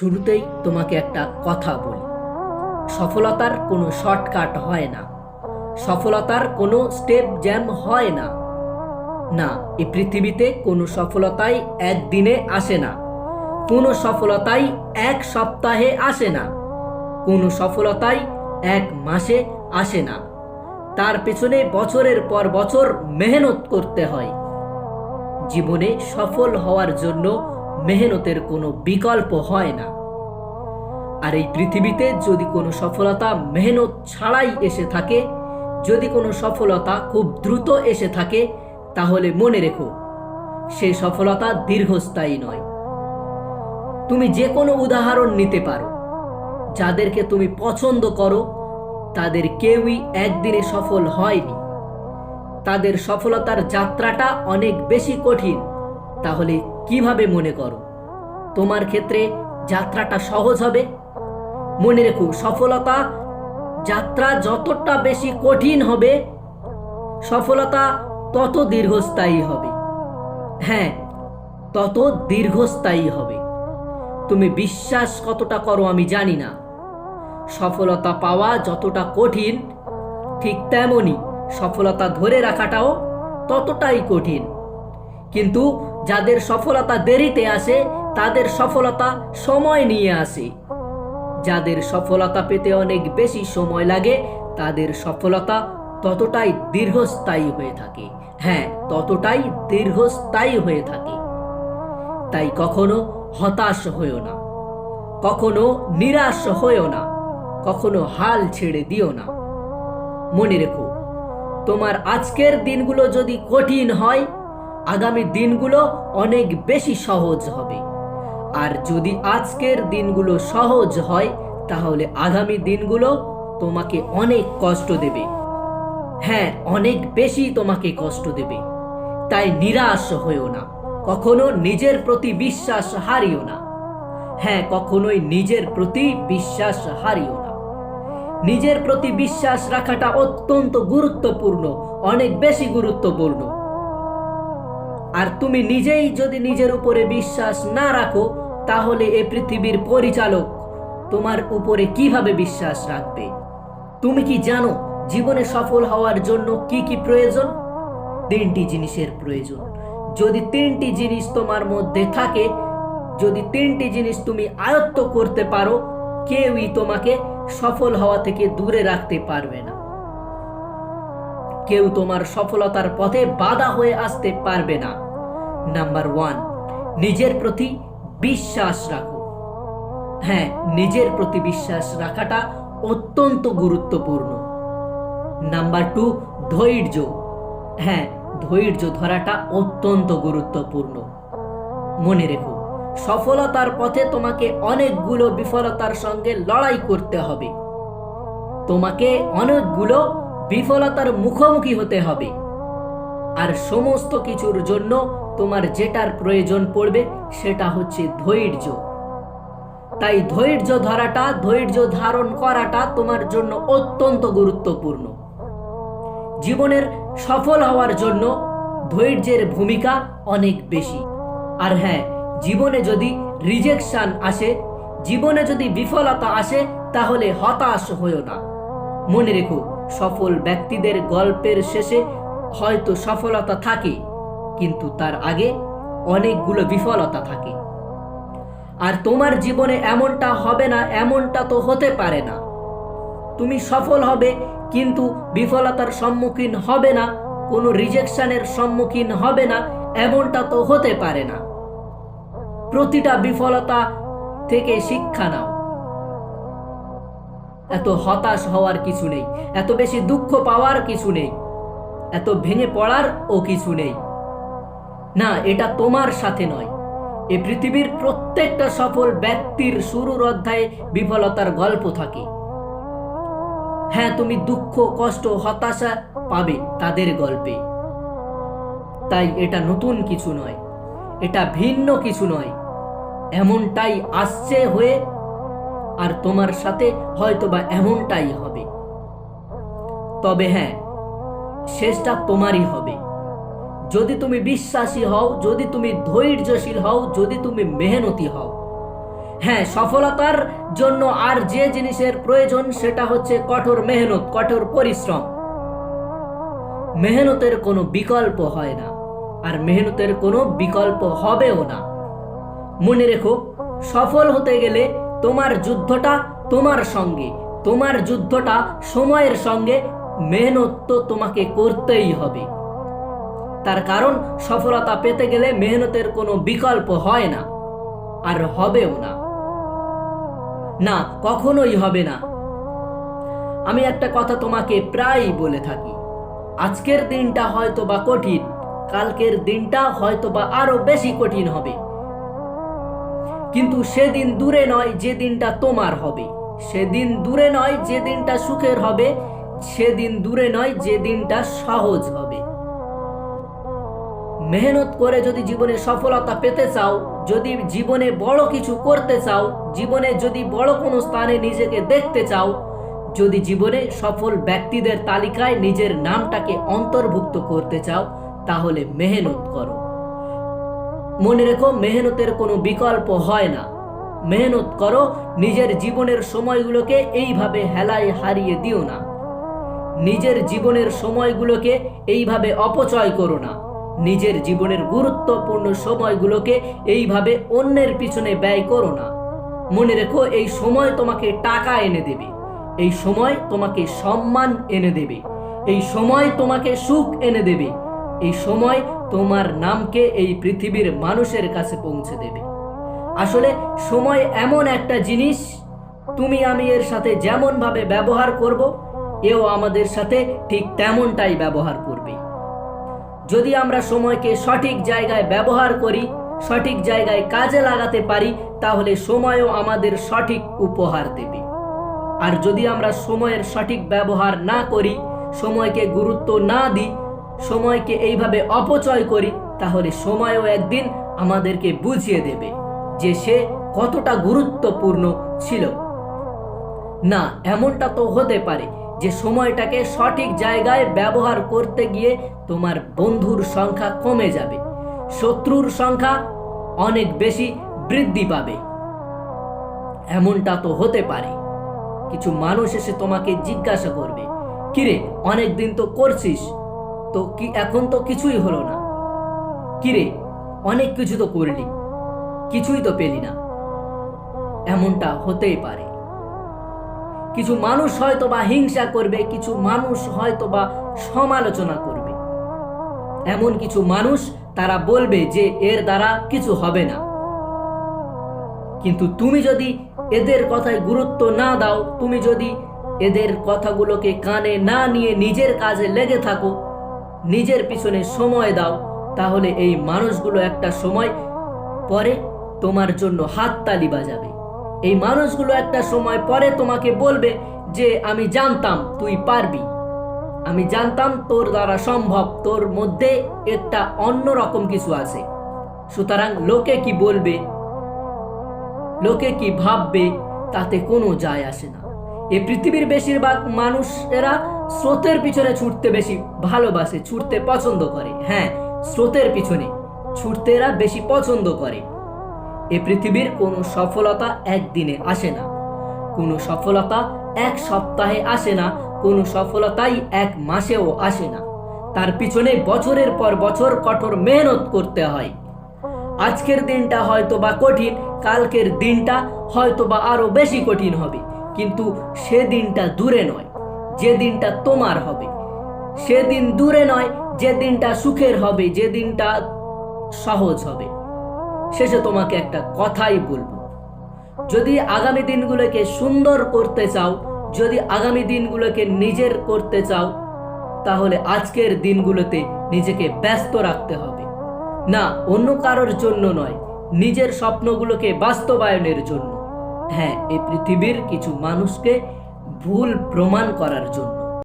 শুরুতেই তোমাকে একটা কথা বলি। সফলতার কোনো শর্টকাট হয় না। সফলতার কোনো স্টেপ জ্যাম হয় না। না এই পৃথিবীতে কোনো সফলতাই একদিনে আসে না। কোনো সফলতাই এক সপ্তাহে আসে না। কোনো সফলতাই এক মাসে আসে না। তার পেছনে বছরের পর বছর মেহনত করতে হয়। জীবনে সফল হওয়ার জন্য মেহনতের কোনো বিকল্প হয় না। আর এই পৃথিবীতে যদি কোনো সফলতা মেহনত ছাড়াই এসে থাকে, যদি কোনো সফলতা খুব দ্রুত এসে থাকে, তাহলে মনে রেখো, সে সফলতা দীর্ঘস্থায়ী নয়। তুমি যে কোনো উদাহরণ নিতে পারো। যাদেরকে তুমি পছন্দ করো, তাদের কেউই একদিনে সফল হয়নি। তাদের সফলতার যাত্রাটা অনেক বেশি কঠিন, তাহলে কীভাবে মনে করো? তোমার ক্ষেত্রে যাত্রাটা সহজ হবে। মনে রেখো, সফলতা যাত্রা যতটা বেশি কঠিন হবে, সফলতা তত দীর্ঘস্থায়ী হবে। হ্যাঁ তত দীর্ঘস্থায়ী হবে। তুমি বিশ্বাস কতটা করো আমি জানি না। সফলতা পাওয়া যতটা কঠিন, ঠিক তেমনই সফলতা ধরে রাখাটাও ততটাই কঠিন। কিন্তু যাদের সফলতা দেরিতে আসে, তাদের সফলতা সময় নিয়ে আসে। যাদের সফলতা পেতে অনেক বেশি সময় লাগে, তাদের সফলতা ততটাই দীর্ঘস্থায়ী হয়ে থাকে। হ্যাঁ ততটাই দীর্ঘস্থায়ী হয়ে থাকে। তাই কখনো হতাশ হয়েও না। কখনো নিরাশ হয়েও না। কখনো হাল ছেড়ে দিও না। মনে রেখো, তোমার আজকের দিনগুলো যদি কঠিন হয় আগামী দিনগুলো অনেক বেশি সহজ হবে। আর যদি আজকের দিনগুলো সহজ হয়, তাহলে আগামী দিনগুলো তোমাকে অনেক কষ্ট দেবে। হ্যাঁ অনেক বেশি তোমাকে কষ্ট দেবে। তাই নিরাশ হয়েও না। কখনো নিজের প্রতি বিশ্বাস হারিও না। হ্যাঁ কখনোই নিজের প্রতি বিশ্বাস হারিও না। নিজের প্রতি বিশ্বাস রাখাটা অত্যন্ত গুরুত্বপূর্ণ, অনেক বেশি গুরুত্বপূর্ণ। আর তুমি নিজেই যদি নিজের উপরে বিশ্বাস না রাখো, তাহলে এ পৃথিবীর পরিচালক তোমার উপরে কীভাবে বিশ্বাস রাখবে? তুমি কি জানো জীবনে সফল হওয়ার জন্য কি কি প্রয়োজন? তিনটি জিনিসের প্রয়োজন। যদি তিনটি জিনিস তোমার মধ্যে থাকে, যদি তিনটি জিনিস তুমি আয়ত্ত করতে পারো, কেউই তোমাকে সফল হওয়া থেকে দূরে রাখতে পারবে না। কেউ তোমার সফলতার পথে বাধা হয়ে আসতে পারবে না। নাম্বার ওয়ান নিজের প্রতি বিশ্বাস রাখো। হ্যাঁ নিজের প্রতি বিশ্বাস রাখাটা অত্যন্ত গুরুত্বপূর্ণ। নাম্বার টু ধৈর্য। হ্যাঁ ধৈর্য ধরাটা অত্যন্ত গুরুত্বপূর্ণ। মনে রেখো, সফলতার পথে তোমাকে অনেকগুলো বিফলতার সঙ্গে লড়াই করতে হবে। তোমাকে অনেকগুলো বিফলতার মুখোমুখি হতে হবে। আর সমস্ত কিছুর জন্য তোমার যেটার প্রয়োজন পড়বে, সেটা হচ্ছে ধৈর্য। তাই ধৈর্য ধরাটা, ধৈর্য ধারণ করাটা তোমার জন্য অত্যন্ত গুরুত্বপূর্ণ। জীবনের সফল হওয়ার জন্য ধৈর্যের ভূমিকা অনেক বেশি। আর হ্যাঁ জীবনে যদি রিজেকশন আসে, জীবনে যদি বিফলতা আসে, তাহলে হতাশ হয়েও না। মনে রেখো সফল ব্যক্তিদের গল্পের শেষে হয়তো সফলতা থাকে, কিন্তু তার আগে অনেকগুলো বিফলতা থাকে। আর তোমার জীবনে এমনটা হবে না, এমনটা তো হতে পারে না। তুমি সফল হবে, কিন্তু বিফলতার সম্মুখীন হবে না, কোনো রিজেকশনের সম্মুখীন হবে না, এমনটা তো হতে পারে না। প্রতিটা বিফলতা থেকে শিক্ষা নাও। এত হতাশ হওয়ার কিছু নেই, এত বেশি দুঃখ পাওয়ার কিছু নেই, এত ভেঙে পড়ার ও কিছু নেই। না, এটা তোমার সাথে নয়। এ পৃথিবীর প্রত্যেকটা সফল ব্যক্তির শুরুর অধ্যায়ে বিফলতার গল্প থাকে। হ্যাঁ তুমি দুঃখ, কষ্ট, হতাশা পাবে তাদের গল্পে। তাই এটা নতুন কিছু নয়, এটা ভিন্ন কিছু নয়। এমনটাই আসছে হয়ে আর তোমার সাথে হয়তোবা এমনটাই হবে। তবে হ্যাঁ শেষটা তোমারই হবে। যদি তুমি বিশ্বাসী হও, যদি তুমি ধৈর্যশীল হও, যদি তুমি মেহনতি হও। হ্যাঁ সফলতার জন্য আর যে জিনিসের প্রয়োজন, সেটা হচ্ছে কঠোর মেহনত, কঠোর পরিশ্রম। মেহনতের কোনো বিকল্প হয় না, আর মেহনতের কোনো বিকল্প হবেও না। মনে রেখো, সফল হতে গেলে তোমার যুদ্ধটা তোমার সঙ্গে, তোমার যুদ্ধটা সময়ের সঙ্গে মেহনত তো তোমাকে করতেই হবে। তার কারণ সফলতা পেতে গেলে মেহনতের কোনো বিকল্প হয় না, আর হবেও না। না, কখনোই হবে না। আমি একটা কথা তোমাকে প্রায়ই বলে থাকি, আজকের দিনটা হয়তো বা কঠিন, কালকের দিনটা হয়তো বা আরও বেশি কঠিন হবে। কিন্তু সেদিন দূরে নয় যে দিনটা তোমার হবে। সেদিন দূরে নয় যে দিনটা সুখের হবে, সেদিন দূরে নয় যে দিনটা সহজ হবে। মেহনত করে যদি জীবনে সফলতা পেতে চাও, যদি জীবনে বড় কিছু করতে চাও, জীবনে যদি বড় কোনো স্থানে নিজেকে দেখতে চাও, যদি জীবনে সফল ব্যক্তিদের তালিকায় নিজের নামটাকে অন্তর্ভুক্ত করতে চাও, তাহলে মেহনত করো। মনে রেখো, মেহনতের কোনো বিকল্প হয় না। মেহনত করো, নিজের জীবনের সময়গুলোকে এইভাবে হেলায় হারিয়ে দিও না। নিজের জীবনের সময়গুলোকে এইভাবে অপচয় করো না। নিজের জীবনের গুরুত্বপূর্ণ সময়গুলোকে এইভাবে অন্যের পিছনে ব্যয় করো না। মনে রেখো, এই সময় তোমাকে টাকা এনে দেবে। এই সময় তোমাকে সম্মান এনে দেবে। এই সময় তোমাকে সুখ এনে দেবে। এই সময় তোমার নামকে এই পৃথিবীর মানুষের কাছে পৌঁছে দেবে। আসলে সময় এমন একটা জিনিস, তুমি আমি এর সাথে যেমনভাবে ব্যবহার করব, এও আমাদের সাথে ঠিক তেমনটাই ব্যবহার করবে। যদি আমরা সময়কে সঠিক জায়গায় ব্যবহার করি, সঠিক জায়গায় কাজে লাগাতে পারি, তাহলে সময়ও আমাদের সঠিক উপহার দেবে। আর যদি আমরা সময়ের সঠিক ব্যবহার না করি, সময়কে গুরুত্ব না দিই সময়কে এইভাবে অপচয় করি, তাহলে সময়ও একদিন আমাদেরকে বুঝিয়ে দেবে যে সে কতটা গুরুত্বপূর্ণ ছিল। না, এমনটা তো হতে পারে যে সময়টাকে সঠিক জায়গায় ব্যবহার করতে গিয়ে তোমার বন্ধুর সংখ্যা কমে যাবে। শত্রুর সংখ্যা অনেক বেশি বৃদ্ধি পাবে। এমনটা তো হতে পারে। কিছু মানুষ এসে তোমাকে জিজ্ঞাসা করবে, কিরে অনেক দিন তো করছিস তো কি, এখন তো কিছুই হলো না। কিরে, অনেক কিছু তো করলি। কিছুই তো পেলি না। এমনটা হতেই পারে। কিছু মানুষ হয়তো বা হিংসা করবে, কিছু মানুষ হয়তো বা সমালোচনা করবে। এমন কিছু মানুষ তারা বলবে যে এর দ্বারা কিছু হবে না। কিন্তু তুমি যদি এদের কথায় গুরুত্ব না দাও, তুমি যদি এদের কথাগুলোকে কানে না নিয়ে নিজের কাজে লেগে থাকো নিজের পিছনে সময় দাও, তাহলে এই মানুষগুলো একটা সময় পরে তোমার জন্য হাততালি বাজাবে। এই মানুষগুলো একটা সময় পরে তোমাকে বলবে যে, আমি জানতাম তুই পারবি। আমি জানতাম তোর দ্বারা সম্ভব, তোর মধ্যে একটা অন্য রকম কিছু আছে। সুতরাং লোকে কি বলবে, লোকে কি ভাববে, তাতে কোনো যায় আসে না। এই পৃথিবীর বেশিরভাগ মানুষেরা স্রোতের পিছনে ছুটতে বেশি ভালোবাসে, ছুটতে পছন্দ করে। হ্যাঁ স্রোতের পিছনে ছুটতে এরা বেশি পছন্দ করে। এ পৃথিবীর কোনো সফলতা একদিনে আসে না। কোনো সফলতা এক সপ্তাহে আসে না, কোনো সফলতাই এক মাসেও আসে না। তার পিছনে বছরের পর বছর কঠোর মেহনত করতে হয়। আজকের দিনটা হয়তো বা কঠিন, কালকের দিনটা হয়তো বা আরও বেশি কঠিন হবে। কিন্তু সে দিনটা দূরে নয় যে দিনটা তোমার হবে। সেদিন দূরে নয় যে দিনটা সুখের হবে যে দিনটা সহজ হবে। শেষে তোমাকে একটা কথাই বলব। যদি আগামী দিনগুলোকে সুন্দর করতে চাও, যদি আগামী দিনগুলোকে নিজের করতে চাও, তাহলে আজকের দিনগুলোতে নিজেকে ব্যস্ত রাখতে হবে। না, অন্য কারোর জন্য নয়, নিজের স্বপ্নগুলোকে বাস্তবায়নের জন্য। হ্যাঁ এই পৃথিবীর কিছু মানুষকে ভুল প্রমাণ করার জন্য।